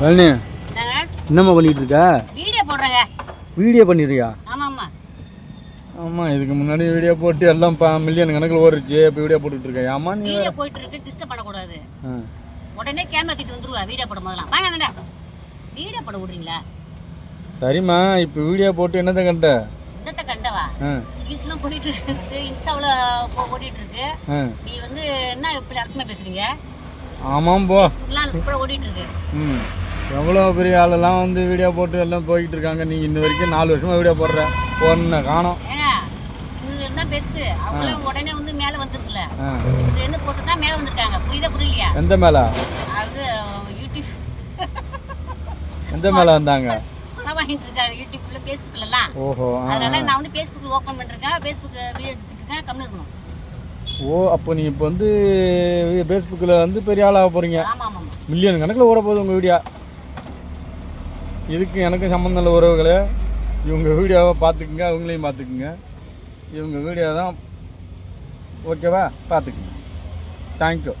என்னங்க? என்னம்மா பண்ணிட்டு இருக்க வீடியோ போடுறேங்க. வீடியோ பண்ணிடுறியா? ஆமாம் ஆமாம் இதுக்கு முன்னாடி வீடியோ போட்டு எல்லாம் பா மில்லியன் கணக்கில் ஓடிச்சு. இப்போ வீடியோ போட்டுட்டு இருக்க ஆமா நீ? வீடியோ போயிட்டு இருக்கு டிஸ்டர்ப் பண்ணக்கூடாது. உடனே கேமரா தூக்கிட்டு வந்துருவா வீடியோ போடும் போதெல்லாம். வாங்க அண்ணா வீடியோ போட விடுறீங்களா? சரிம்மா இப்போ வீடியோ போட்டு என்னத்தை கண்ட? என்னத்த கண்டவா? ரீல்ஸ்லாம் போயிட்டு இருக்கு இன்ஸ்டாவில் ஓடிட்டு இருக்கு நீ வந்து என்ன இப்படி அர்த்தமாக பேசுறீங்க? ஆமாம் போ. ஓடிட்டு இருக்கு ம். எவ்வளோ பெரிய ஆளெல்லாம் வந்து வீடியோ போட்டு எல்லாம் போய்கிட்டு இருக்காங்க. நீ இன்ன வரைக்கும் நாலு வருஷமாக வீடியோ போடுற. ஒன்றை காணோம். எந்த மேலே? அது யூடியூப் எந்த மேலே வந்தாங்க? வாங்கிட்டு இருக்காரு யூடியூப்ல ஃபேஸ்புக்லலாம் ஓஹோ அதனால நான் வந்து ஃபேஸ்புக் ஓப்பன் பண்ணிருக்கேன். ஃபேஸ்புக் வீடியோ எடுத்துட்டு இருக்கேன். கம்மி இருக்கணும். ஓ அப்போ நீ இப்போ வந்து ஃபேஸ்புக்கில் வந்து பெரிய ஆளாக போகிறீங்க மில்லியன் கணக்கில் ஓட போகுது உங்கள் வீடியோ இதுக்கு எனக்கும் சம்மந்தம் இல்லை உறவுகளே இவங்க வீடியோவை பார்த்துக்குங்க அவங்களையும் பார்த்துக்குங்க. இவங்க வீடியோ தான் ஓகேவா? பார்த்துக்குங்க. தேங்க்யூ